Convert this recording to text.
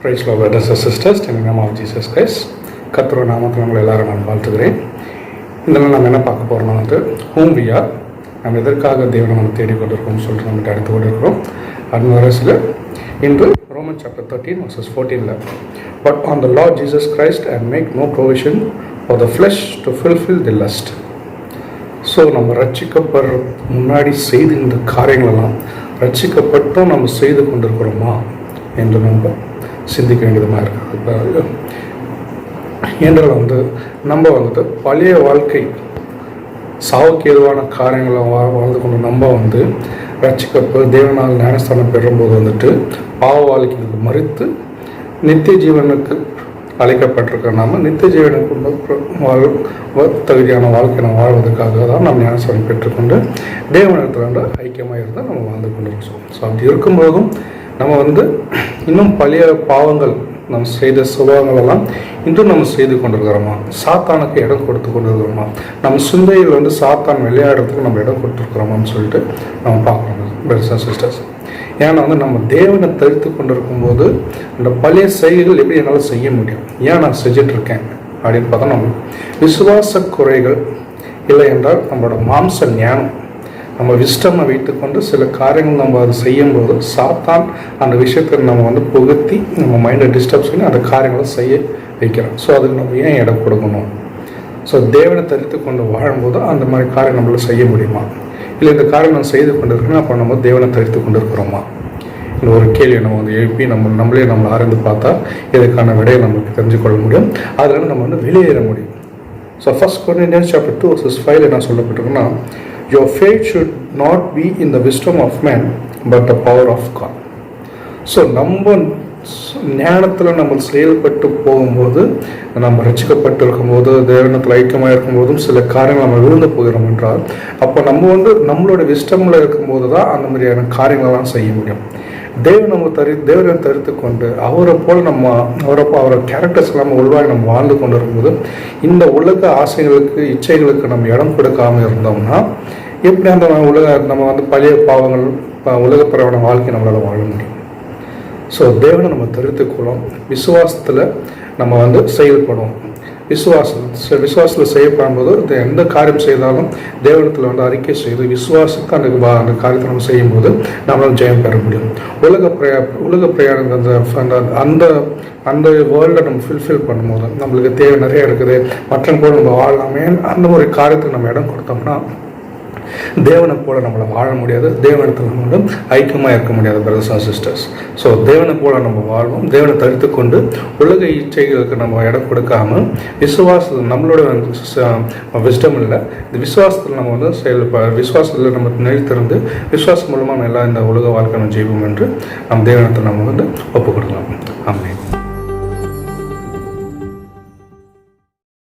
Praise love brothers sisters in name of Jesus Christ கத்திர நாமத்தில் உங்களை எல்லாரும் நான் வாழ்த்துக்கிறேன் இதெல்லாம் நம்ம என்ன பார்க்க போகிறோம்னா வந்து ஹோம் வி ஆர் நம்ம எதற்காக தேவனை நம்ம தேடிக்கொண்டிருக்கோம்னு சொல்லிட்டு நம்ம அடுத்து கொண்டு இருக்கிறோம் அடுத்த வரசில் இன்று Roman chapter thirteen verses ஃபோர்டீனில் put on the lord Jesus Christ and make no provision for the flesh to fulfil the lust so நம்ம ரட்சிக்கப்படுற முன்னாடி செய்து இந்த காரியங்களெல்லாம் ரட்சிக்கப்பட்டும் நம்ம செய்து கொண்டிருக்கிறோமா? என்று நம்ம சிந்திக்க வேண்டியதுமாக இருக்குது என்றால் வந்து நம்ம வந்துட்டு பழைய வாழ்க்கை சாவுக்கு எதுவான காரியங்களை வா வாழ்ந்து கொண்டு நம்ம வந்து ரட்சிக்கப்பட்டு தேவனால் ஞானஸ்தானம் பெறும்போது வந்துட்டு பாவ வாழ்க்கைக்கு மறித்து நித்திய ஜீவனுக்கு அழைக்கப்பட்டிருக்க நாம நித்திய ஜீவனுக்கு வாழ் தகுதியான வாழ்க்கை நம்ம வாழ்வதற்காக தான் நம்ம ஞானஸ்தானம் பெற்றுக்கொண்டு தேவனிடத்தில் ஐக்கியமாக இருந்தால் நம்ம வாழ்ந்து கொண்டிருக்கோம் ஸோ அப்படி இருக்கும்போதும் நம்ம வந்து இன்னும் பழைய பாவங்கள் நம்ம செய்த சுபாவங்கள் எல்லாம் இன்றும் நம்ம செய்து கொண்டிருக்கிறோமா? சாத்தானுக்கு இடம் கொடுத்து கொண்டிருக்கிறோமா? நம்ம சிந்தையில் வந்து சாத்தான் விளையாடுறதுக்கு நம்ம இடம் கொடுத்துருக்குறோமான்னு சொல்லிட்டு நம்ம பார்க்கணும் பிரதர்ஸ் சிஸ்டர்ஸ் ஏன்னா வந்து நம்ம தேவனை தடுத்து கொண்டிருக்கும் போது இந்த பழைய செயல்கள் எப்படி என்னால் செய்ய முடியும்? ஏன் நான் செஞ்சுட்டு இருக்கேன் அப்படின்னு பார்த்தோம்னா விசுவாச குறைகள் இல்லை என்றால் நம்மளோட மாம்ச ஞானம் நம்ம விஸ்டமை வைத்துக்கொண்டு சில காரியங்கள் நம்ம அதை செய்யும்போது சாத்தான் அந்த விஷயத்தை நம்ம வந்து புகுத்தி நம்ம மைண்டை டிஸ்டர்ப் பண்ணி அந்த காரியங்களை செய்ய வைக்கிறோம். ஸோ அதுக்கு நம்ம ஏன் இடம் கொடுக்கணும்? ஸோ தேவனை தரித்து கொண்டு வாழும்போது அந்த மாதிரி காரியம் நம்மளால் செய்ய முடியுமா? இல்லை இந்த காரியம் நம்ம செய்து கொண்டு இருக்கணும் அப்போ நம்ம தேவனை தரித்து கொண்டு இருக்கிறோமா இந்த ஒரு கேள்வியை நம்ம வந்து எழுப்பி நம்ம நம்மளே நம்ம ஆராய்ந்து பார்த்தா இதுக்கான விடையை நமக்கு தெரிஞ்சு கொள்ள முடியும். அதில் நம்ம வந்து வெளியேற முடியும். So first Corinthians chapter two verses ஃபைவ்ல என்ன சொல்லப்பட்டிருக்குன்னா your faith should not be in the wisdom of man but the power of God so நம்ம ஞானத்தில் நம்ம செயல்பட்டு போகும்போது நம்ம ரசிக்கப்பட்டு இருக்கும்போது தேவனத்தில் ஐக்கியமாக இருக்கும்போதும் சில காரியங்கள் நம்ம விழுந்து போகிறோம் என்றால் அப்போ நம்ம வந்து நம்மளோட விஸ்டமில் இருக்கும்போது தான் அந்த மாதிரியான காரியங்கள்லாம் செய்ய முடியும். தேவன் நம்ம தரி தேவனை தரித்து கொண்டு அவரை போல் நம்ம அவரை அவரை கேரக்டர்ஸ் இல்லாமல் உள்வாங்கி நம்ம வாழ்ந்து கொண்டு இருக்கும்போது இந்த உலக ஆசைகளுக்கு இச்சைகளுக்கு நம்ம இடம் கொடுக்காம இருந்தோம்னா எப்படி அந்த உலக நம்ம வந்து பழைய பாவங்கள் உலக உலகப்பிரவண வாழ்க்கை நம்மளால் வாழ முடியும்? ஸோ தேவனை நம்ம தரித்துக்கொள்ளும் விசுவாசத்தில் நம்ம வந்து செயல்படுவோம். விசுவாசம். விசுவாசத்தில் செய்யப்படும்போது எந்த காரியம் செய்தாலும் தேவனத்தில் வந்து அறிக்கை செய்து விசுவாசத்தை அந்த வா- அந்த காரியத்தை நம்ம செய்யும்போது நம்மளால் ஜெயம் பெற முடியும். உலக பிரயா உலக பிரயாணம் அந்த அந்த அந்த அந்த வேர்ல்டை நம்ம ஃபுல்ஃபில் பண்ணும்போது நம்மளுக்கு தேவை நிறைய இருக்குது. மற்றவங்க கூட நம்ம வாழலாமே அந்த ஒரு காரியத்துக்கு நம்ம இடம் கொடுத்தோம்னா தேவனை போல நம்மளை வாழ முடியாது. தேவனத்தில் நம்மளும் ஐக்கியமாக இருக்க முடியாது பிரதர்ஸ் அண்ட் சிஸ்டர்ஸ் ஸோ தேவனை போல நம்ம வாழ்வோம். தேவனை தடுத்து கொண்டு உலக இச்சைகளுக்கு நம்ம இடம் கொடுக்காம விசுவாச நம்மளோட விஸ்டம் இல்லை. இந்த விசுவாசத்தில் நம்ம வந்து செயல் விசுவாசத்தில் நம்ம நிலைத்திருந்து விசுவாசம் மூலமாக நம்ம எல்லாம் இந்த உலக வாழ்க்கை நம்ம ஜெய்வோம் என்று நம் தேவனத்தை நம்ம வந்து ஒப்புக் கொடுக்கலாம் ஆமென்.